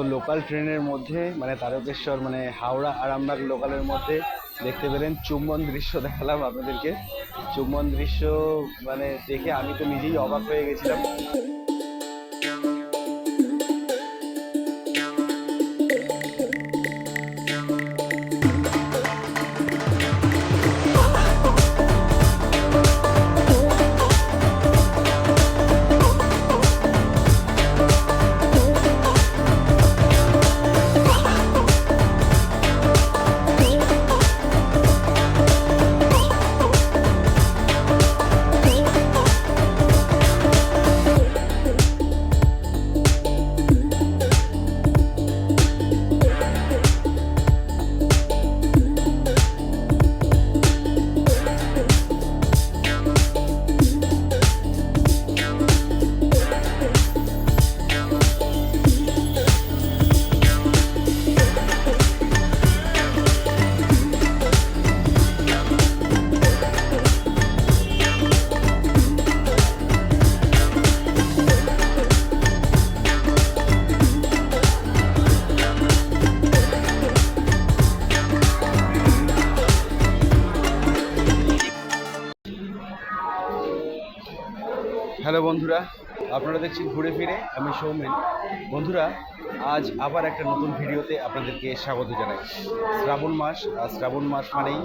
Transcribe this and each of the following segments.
তো লোকাল ট্রেনের মধ্যে মানে তারকেশ্বর মানে হাওড়া, আরামবাগ লোকালের মধ্যে দেখতে পেলেন চুম্বন দৃশ্য দেখালাম আপনাদেরকে। চুম্বন দৃশ্য মানে দেখে আমি তো নিজেই অবাক হয়ে গেছিলাম। হ্যালো বন্ধুরা আপনারা দেখছেন ঘুরে ফিরে আমি সৌমেন। বন্ধুরা আজ আবার একটা নতুন ভিডিওতে আপনাদেরকে স্বাগত জানাই। শ্রাবণ মাস, আর শ্রাবণ মাস মানেই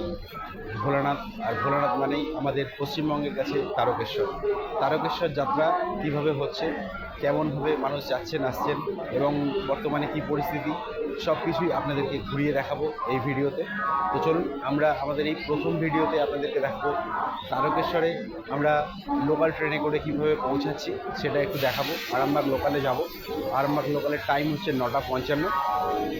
ভোলানাথ, আর ভোলানাথ মানেই আমাদের পশ্চিমবঙ্গের কাছে তারকেশ্বর। তারকেশ্বর যাত্রা কীভাবে হচ্ছে, কেমনভাবে মানুষ যাচ্ছেন, আসছেন, এবং বর্তমানে কি পরিস্থিতি, সব কিছুই আপনাদেরকে ঘুরিয়ে দেখাবো এই ভিডিওতে। তো চলুন, আমরা আমাদের এই প্রথম ভিডিওতে আপনাদেরকে দেখাবো তারকেশ্বরে আমরা লোকাল ট্রেনে করে কীভাবে পৌঁছাচ্ছি, সেটা একটু দেখাবো। আরামবাগ লোকালে যাব। আরামবাগ লোকালের টাইম হচ্ছে নটা পঞ্চান্ন।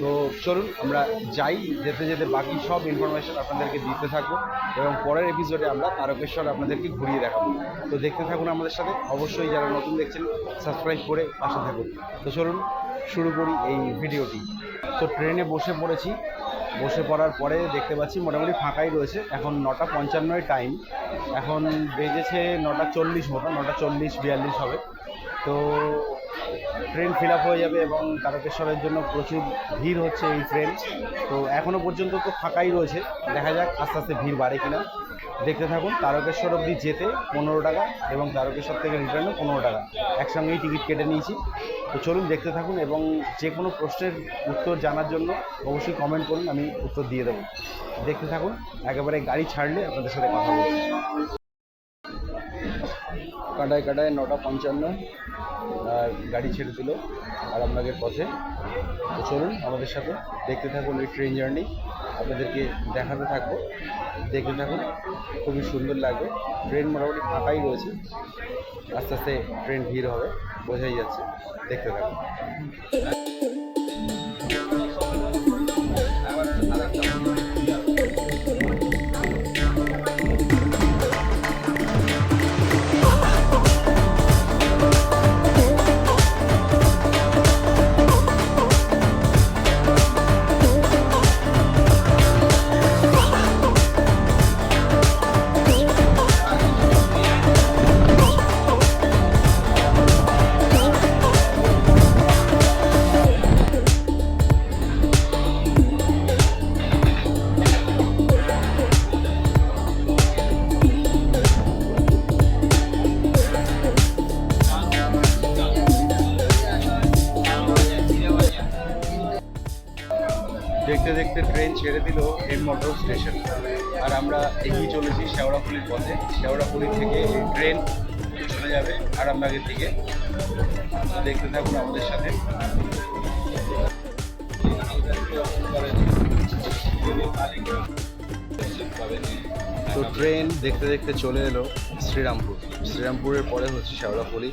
তো চলুন, আমরা যাই, যেতে যেতে বাকি সব ইনফরমেশন আপনাদেরকে দিতে থাকব এবং পরের এপিসোডে আমরা তারকেশ্বর আপনাদেরকে ঘুরিয়ে দেখাবো। তো দেখতে থাকুন আমাদের সাথে। অবশ্যই যারা নতুন দেখছেন সাবস্ক্রাইব করে পাশে থাকুন। তো চলুন, শুরু করি এই ভিডিওটি তো ট্রেনে বসে পড়েছি। বসে পড়ার পরে দেখতে পাচ্ছি মোটামুটি ফাঁকাই রয়েছে। এখন নটা পঞ্চান্নয় টাইম এখন বেজেছে নটা চল্লিশ মতো, নটা চল্লিশ বিয়াল্লিশ হবে। তো ট্রেন ফিল হয়ে যাবে এবং তারকেশ্বরের জন্য প্রচুর ভিড় হচ্ছে এই ট্রেন। তো এখনও পর্যন্ত তো ফাঁকাই রয়েছে। দেখা যাক আস্তে আস্তে ভিড় বাড়ে কিনা। দেখতে থাকুন, তারকেশ্বর অবধি যেতে পনেরো টাকা এবং তারকেশ্বর থেকে রিটার্নও পনেরো টাকা। একসঙ্গেই টিকিট কেটে নিয়েছি। তো চলুন দেখতে থাকুন এবং যে কোনো প্রশ্নের উত্তর জানার জন্য অবশ্যই কমেন্ট করুন, আমি উত্তর দিয়ে দেবো। দেখতে থাকুন, একেবারে গাড়ি ছাড়লে আপনাদের সাথে কথা বলছি। কাটায় কাটায় নটা পঞ্চান্ন, আর গাড়ি ছেড়ে দিল। আরামবাগের পথে তো চলুন, আমাদের সাথে দেখতে থাকুন এই ট্রেন জার্নি আপনাদেরকে দেখাতে থাকব, দেখতে থাকুন, খুবই সুন্দর লাগবে। ট্রেন মোটামুটি ফাঁকাই রয়েছে। আস্তে আস্তে ট্রেন ভিড় হবে, বোঝাই যাচ্ছে। দেখতে থাকুন। ছেড়ে দিল এন মোটর স্টেশন। আর আমরা এগিয়ে চলেছি শেওড়াফুলির পথে। শেওড়াফুলি থেকে ট্রেন চলে যাবে আরামবাগের দিকে। দেখতে থাকুন আমাদের সাথে। তো ট্রেন দেখতে দেখতে চলে এলো শ্রীরামপুর। শ্রীরামপুরের পরে হচ্ছে শেওড়াফুলি।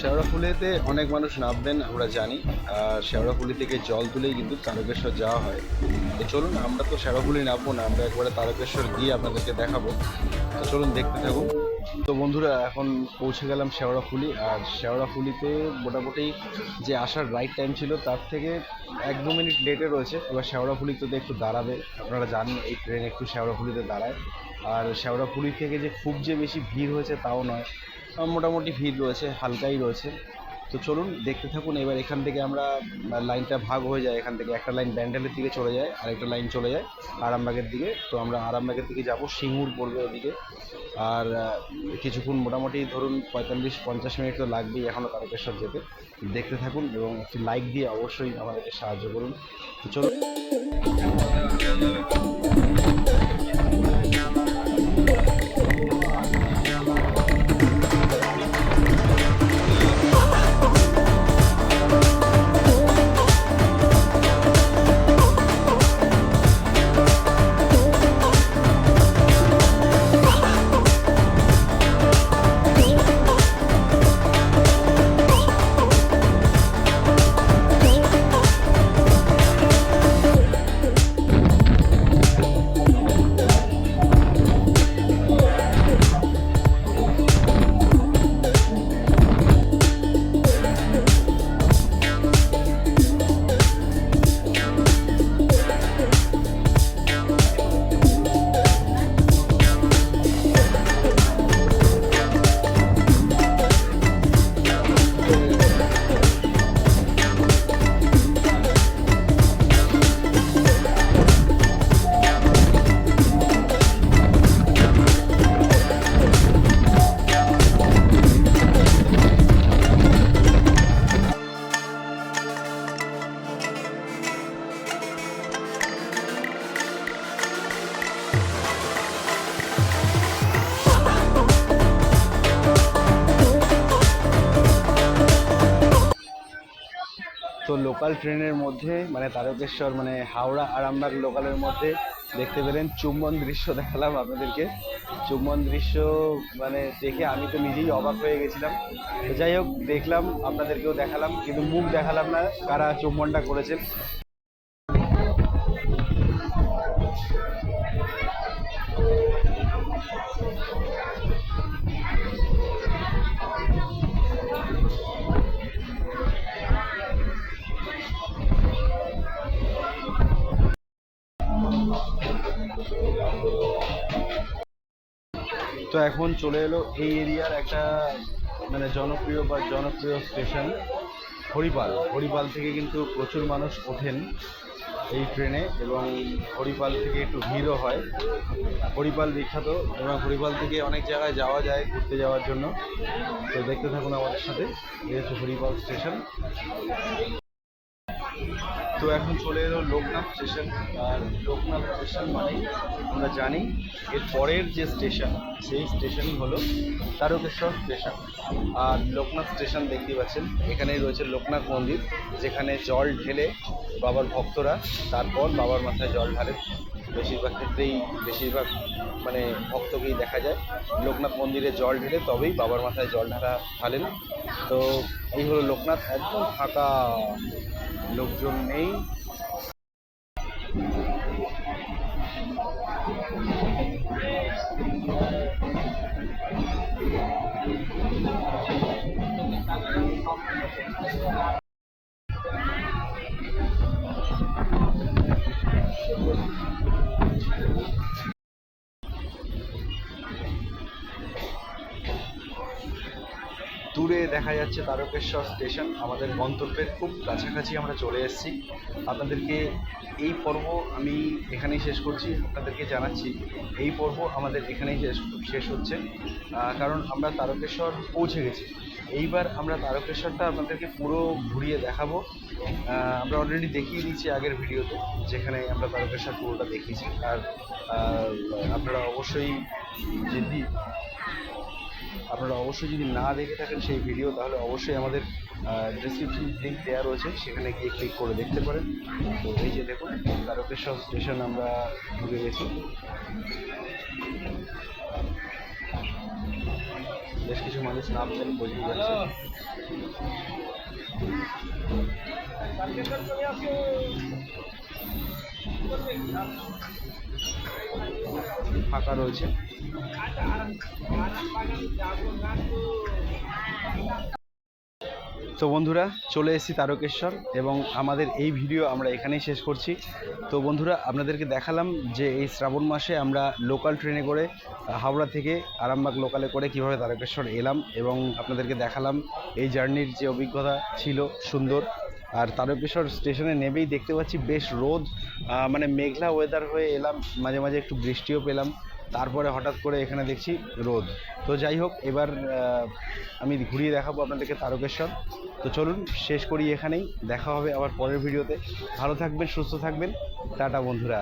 শেওড়াফুলিতে অনেক মানুষ নামবেন, আমরা জানি। আর শেওড়াফুলি থেকে জল তুলেই কিন্তু তারকেশ্বর যাওয়া হয়। তো চলুন, আমরা তো শেওড়াফুলি নামবো না, আমরা একবারে তারকেশ্বর গিয়ে আপনাদেরকে দেখাবো। তো চলুন দেখতে থাকুন। তো বন্ধুরা, এখন পৌঁছে গেলাম শেওড়াফুলি। আর শেওড়াফুলিতে মোটামুটি যে আসার রাইট টাইম ছিল, তার থেকে এক দু মিনিট লেটে রয়েছে। এবার শেওড়াফুলিতে একটু দাঁড়াবে। আপনারা জানেন, এই ট্রেন একটু শেওড়াফুলিতে দাঁড়ায়। আর শেওড়াফুলি থেকে যে খুব যে বেশি ভিড় হয়েছে, তাও নয়। মোটামুটি ভিড় রয়েছে, হালকাই রয়েছে। তো চলুন, দেখতে থাকুন। এবার এখান থেকে আমরা লাইনটা ভাগ হয়ে যায়। এখান থেকে একটা লাইন ব্যান্ডেলের দিকে চলে যায়, আরেকটা লাইন চলে যায় আরামবাগের দিকে। তো আমরা আরামবাগের দিকে যাব, সিঙ্গুর পড়বে ওদিকে। আর কিছুক্ষণ মোটামুটি ধরুন পঁয়তাল্লিশ, পঞ্চাশ মিনিট তো লাগবেই এখনও তারকেশ্বর যেতে। দেখতে থাকুন এবং একটি লাইক দিয়ে অবশ্যই আমাদেরকে সাহায্য করুন। তো চলুন। লোকাল ট্রেনের মধ্যে মানে তারকেশ্বর মানে হাওড়া, আরামবাগ লোকালের মধ্যে দেখতে পেলেন চুম্বন দৃশ্য দেখালাম আপনাদেরকে। চুম্বন দৃশ্য মানে দেখে আমি তো নিজেই অবাক হয়ে গেছিলাম। যাই হোক, দেখলাম, আপনাদেরকেও দেখালাম, কিন্তু মুখ দেখালাম না কারা চুম্বনটা করেছেন। তো এখন চলে এলো এই এরিয়ার একটা মানে জনপ্রিয় বা জনপ্রিয় স্টেশন হরিপাল। হরিপাল থেকে কিন্তু প্রচুর মানুষ ওঠেন এই ট্রেনে এবং হরিপাল থেকে একটু ভিড়ও হয়। হরিপাল বিখ্যাত এবং হরিপাল থেকে অনেক জায়গায় যাওয়া যায় ঘুরতে যাওয়ার জন্য। তো দেখতে থাকুন আমাদের সাথে হচ্ছে হরিপাল স্টেশন তো এখন চলে এলো লোকনাথ স্টেশন। আর লোকনাথ স্টেশন মানে আমরা জানি, এর পরের যে স্টেশন, সেই স্টেশনই হলো তারকেশ্বর স্টেশন। আর লোকনাথ স্টেশন দেখতে পাচ্ছেন, এখানেই রয়েছে লোকনাথ মন্দির, যেখানে জল ঢেলে বাবার ভক্তরা, তারপর বাবার মাথায় জল ঢালে বেশিরভাগ ক্ষেত্রেই বেশিরভাগ মানে ভক্তকেই দেখা যায়। লোকনাথ মন্দিরে জল ঢেলে তবেই বাবার মাথায় জল ঢালা, ঢালেন। তো এই হলো লোকনাথ, একদম ফাঁকা। লোকজন নেই দেখা যাচ্ছে তারকেশ্বর স্টেশন। আমাদের গন্তব্যের খুব কাছাকাছি আমরা চলে এসেছি। আপনাদেরকে এই পর্ব আমি এখানেই শেষ করছি। আপনাদেরকে জানাচ্ছি, এই পর্ব আমাদের এখানেই শেষ শেষ হচ্ছে। কারণ আমরা তারকেশ্বর পৌঁছে গেছি। এইবার আমরা তারকেশ্বরটা আপনাদেরকে পুরো ঘুরিয়ে দেখাবো। আমরা অলরেডি দেখিয়ে দিয়েছি আগের ভিডিওতে, যেখানে আমরা তারকেশ্বর পুরোটা দেখিয়েছি। আর আপনারা অবশ্যই যদি আপনারা অবশ্যই যদি না দেখে থাকেন সেই ভিডিও, তাহলে অবশ্যই আমাদের ডিসক্রিপশন লিঙ্ক দেওয়া রয়েছে, সেখানে গিয়ে ক্লিক করে দেখতে পারেন। তো এই যে দেখুন, তারকেশ্বর স্টেশন আমরা ঢুকে গেছি। বেশ কিছু মানুষ নামছেন বোঝা যাচ্ছে ফাঁকা রয়েছে। তো বন্ধুরা, চলে এসেছি তারকেশ্বর এবং আমাদের এই ভিডিও আমরা এখানেই শেষ করছি। তো বন্ধুরা, আপনাদেরকে দেখালাম যে এই শ্রাবণ মাসে আমরা লোকাল ট্রেনে করে হাওড়া থেকে আরামবাগ লোকালে করে কীভাবে তারকেশ্বর এলাম এবং আপনাদেরকে দেখালাম এই জার্নির যে অভিজ্ঞতা ছিল সুন্দর। আর তারকেশ্বর স্টেশনে নেমেই দেখতে পাচ্ছি বেশ রোদ মানে মেঘলা ওয়েদার হয়ে এলাম, মাঝে মাঝে একটু বৃষ্টিও পেলাম, তারপরে হঠাৎ করে এখানে দেখছি রোদ। তো যাই হোক, এবার আমি ঘুরিয়ে দেখাবো আপনাদেরকে তারকেশ্বর। তো চলুন, শেষ করি এখানেই, দেখা হবে আবার পরের ভিডিওতে। ভালো থাকবেন, সুস্থ থাকবেন। টাটা বন্ধুরা।